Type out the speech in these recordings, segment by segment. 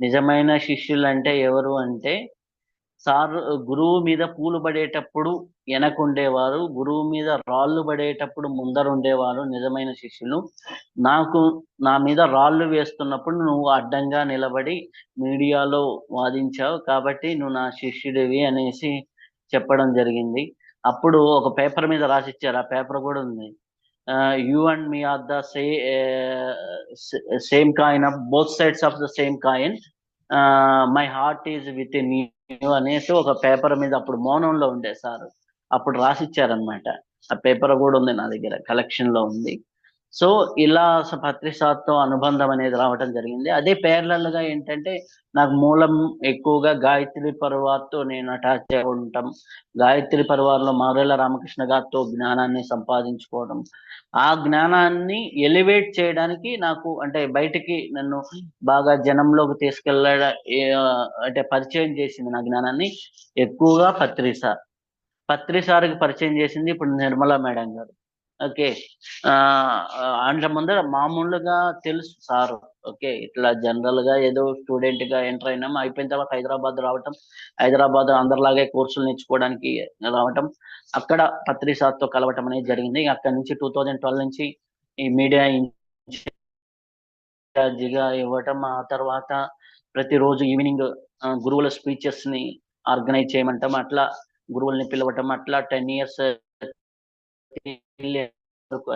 నిజమైన శిష్యులు అంటే ఎవరు అంటే సార్ గురువు మీద పూలు పడేటప్పుడు వెనకుండేవారు గురువు మీద రాళ్ళు పడేటప్పుడు ముందర ఉండేవారు నిజమైన శిష్యులు. నాకు నా మీద రాళ్ళు వేస్తున్నప్పుడు నువ్వు అడ్డంగా నిలబడి మీడియాలో వాదించావు కాబట్టి నువ్వు నా శిష్యుడివి అనేసి చెప్పడం జరిగింది. అప్పుడు ఒక పేపర్ మీద రాసిచ్చారు. ఆ పేపర్ కూడా ఉంది. You and me are the say same coin of both sides of the same coin my heart is within you అనేసి ఒక పేపర్ మీద అప్పుడు మౌనంలో ఉండే సార్. అప్పుడు రాసిచ్చారనమాట ఆ పేపర్ కూడా ఉంది నా దగ్గర కలెక్షన్లో ఉంది. సో ఇలా పత్రిసాత్తో అనుబంధం అనేది రావటం జరిగింది. అదే parallel గా ఏంటంటే నాకు మూలం ఎక్కువగా గాయత్రి పర్వాతో నేను అటాచ్ అయి గాయత్రి పరివారంలో మారేల రామకృష్ణ గారితో జ్ఞానాన్ని సంపాదించుకోవడం. ఆ జ్ఞానాన్ని ఎలివేట్ చేయడానికి నాకు అంటే బయటికి నన్ను బాగా జనంలోకి తీసుకెళ్ళ అంటే పరిచయం చేసింది నా జ్ఞానాన్ని ఎక్కువగా పత్రిసా పత్రిసారికి పరిచయం చేసింది ఇప్పుడు నిర్మలా మేడం గారు. ఓకే. ఆ ముందర మామూలుగా తెలుసు సార్. ఓకే. ఇట్లా జనరల్గా ఏదో స్టూడెంట్గా ఎంటర్ అయినాం. అయిపోయిన తర్వాత హైదరాబాద్ రావటం హైదరాబాద్ అందరిలాగే కోర్సులు నేర్చుకోవడానికి రావటం అక్కడ పత్రి సార్తో కలవటం అనేది జరిగింది. అక్కడ నుంచి టూ థౌజండ్ ట్వెల్వ్ నుంచి ఈ మీడియా ఇన్ఛార్జిగా ఇవ్వటం ఆ తర్వాత ప్రతిరోజు ఈవినింగ్ గురువుల స్పీచెస్ని ఆర్గనైజ్ చేయమంటాం. అట్లా గురువుల్ని పిలవటం అట్లా టెన్ ఇయర్స్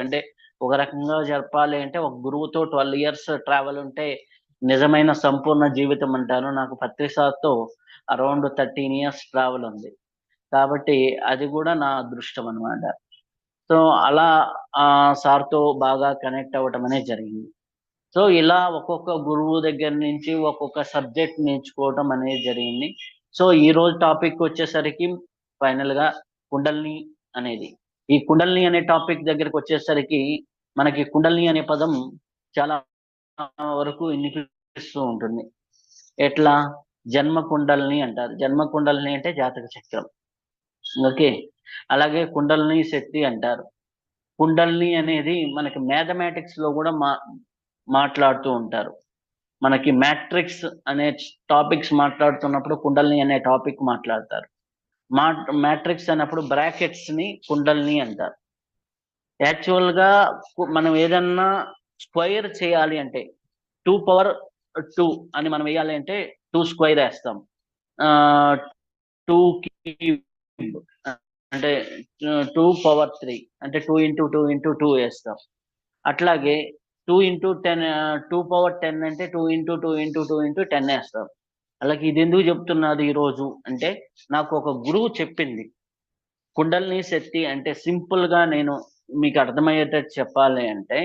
అంటే ఒక రకంగా జరపాలి అంటే ఒక గురువుతో ట్వెల్వ్ ఇయర్స్ ట్రావెల్ ఉంటే నిజమైన సంపూర్ణ జీవితం అంటాను. నాకు పత్రిసాతో అరౌండ్ థర్టీన్ ఇయర్స్ ట్రావెల్ ఉంది. కాబట్టి అది కూడా నా అదృష్టం అనమాట సో అలా ఆ సార్తో బాగా కనెక్ట్ అవ్వటం అనేది జరిగింది. సో ఇలా ఒక్కొక్క గురువు దగ్గర నుంచి ఒక్కొక్క సబ్జెక్ట్ నేర్చుకోవటం అనేది జరిగింది. సో ఈ రోజు టాపిక్ వచ్చేసరికి ఫైనల్గా కుండల్ని అనేది. ఈ కుండల్ని అనే టాపిక్ దగ్గరకు వచ్చేసరికి మనకి కుండల్ని అనే పదం చాలా వరకు వినిపిస్తూ ఉంటుంది. ఎట్లా? జన్మ కుండల్ని అంటారు. జన్మ కుండల్ని అంటే జాతక చక్రం. ఓకే? అలాగే కుండల్ని శక్తి అంటారు. కుండల్ని అనేది మనకి మ్యాథమెటిక్స్లో కూడా మా మాట్లాడుతూ ఉంటారు. మనకి మ్యాట్రిక్స్ అనే టాపిక్స్ మాట్లాడుతున్నప్పుడు కుండల్ని అనే టాపిక్ మాట్లాడతారు. మా మ్యాట్రిక్స్ అన్నప్పుడు బ్రాకెట్స్ని కుండల్ని అంటారు. యాక్చువల్గా మనం ఏదన్నా స్క్వైర్ చేయాలి అంటే టూ పవర్ టూ అని మనం వేయాలి అంటే టూ స్క్వైర్ వేస్తాం. టూ క్యూబ్ అంటే టూ పవర్ త్రీ అంటే two into two into two వేస్తాం. అట్లాగే two into ten two power ten అంటే two into two into two into ten వేస్తాం. అలాగే ఇది ఎందుకు చెప్తున్నది ఈ రోజు అంటే నాకు ఒక గురువు చెప్పింది. కుండల్ని శక్తి అంటే సింపుల్గా నేను మీకు అర్థమయ్యేటట్టు చెప్పాలి అంటే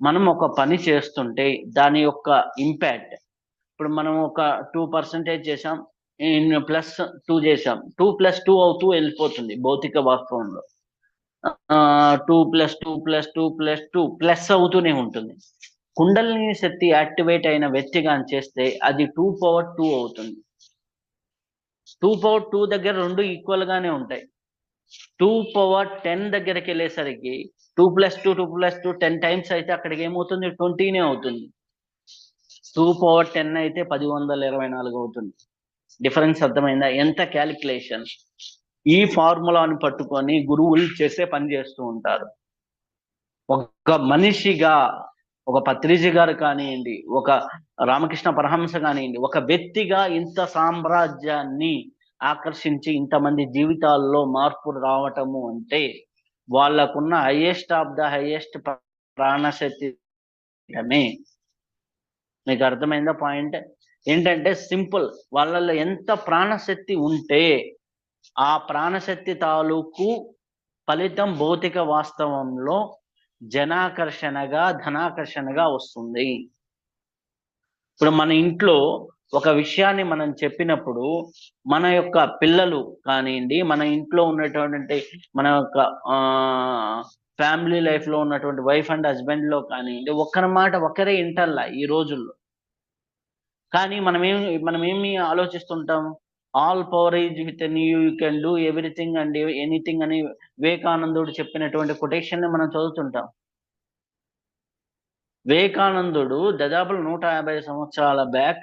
మనం ఒక పని చేస్తుంటే దాని యొక్క ఇంపాక్ట్. ఇప్పుడు మనం ఒక టూ పర్సెంటేజ్ చేసాం ప్లస్ టూ చేసాం టూ ప్లస్ టూ అవుతూ వెళ్ళిపోతుంది భౌతిక వాస్తవంలో. Two plus two plus two plus two plus అవుతూనే ఉంటుంది. కుండలిని శక్తి యాక్టివేట్ అయిన వ్యక్తిగా చేస్తే అది టూ పవర్ టూ అవుతుంది. టూ పవర్ టూ దగ్గర రెండు ఈక్వల్ గానే ఉంటాయి. టూ పవర్ టెన్ దగ్గరికి వెళ్ళేసరికి two plus two two plus two ten times అయితే అక్కడికి ఏమవుతుంది? ట్వంటీనే అవుతుంది. టూ పవర్ టెన్ అయితే పది వందల ఇరవై నాలుగు అవుతుంది. డిఫరెన్స్ అర్థమైందా? ఎంత క్యాలిక్యులేషన్? ఈ ఫార్ములాను పట్టుకొని గురువులు చేసే పని చేస్తూ ఉంటారు. ఒక మనిషిగా ఒక పత్రిజీ గారు కానివ్వండి ఒక రామకృష్ణ పరహంస కానివ్వండి ఒక వ్యక్తిగా ఇంత సామ్రాజ్యాన్ని ఆకర్షించి ఇంతమంది జీవితాల్లో మార్పు రావటము అంటే వాళ్ళకున్న హైయెస్ట్ ఆఫ్ ద హైయెస్ట్ ప్రాణశక్తి మీకు అర్థమైందా పాయింట్ ఏంటంటే సింపుల్ వాళ్ళలో ఎంత ప్రాణశక్తి ఉంటే ఆ ప్రాణశక్తి తాలూకు ఫలితం భౌతిక వాస్తవంలో జనాకర్షణగా ధనాకర్షణగా వస్తుంది. ఇప్పుడు మన ఇంట్లో ఒక విషయాన్ని మనం చెప్పినప్పుడు మన యొక్క పిల్లలు కానివ్వండి మన ఇంట్లో ఉన్నటువంటి మన యొక్క ఫ్యామిలీ లైఫ్లో ఉన్నటువంటి వైఫ్ అండ్ హస్బెండ్లో కానివ్వండి ఒక్కరి మాట ఒకరే ఇంటల్లా ఈ రోజుల్లో. కానీ మనం ఏం మనం ఏమి ఆలోచిస్తుంటాం? All power is with you you can do everything and anything అని వివేకానందుడు చెప్పినటువంటి కొటేషన్ని మనం చదువుతుంటాం. వివేకానందుడు దాదాపు నూట యాభై సంవత్సరాల బ్యాక్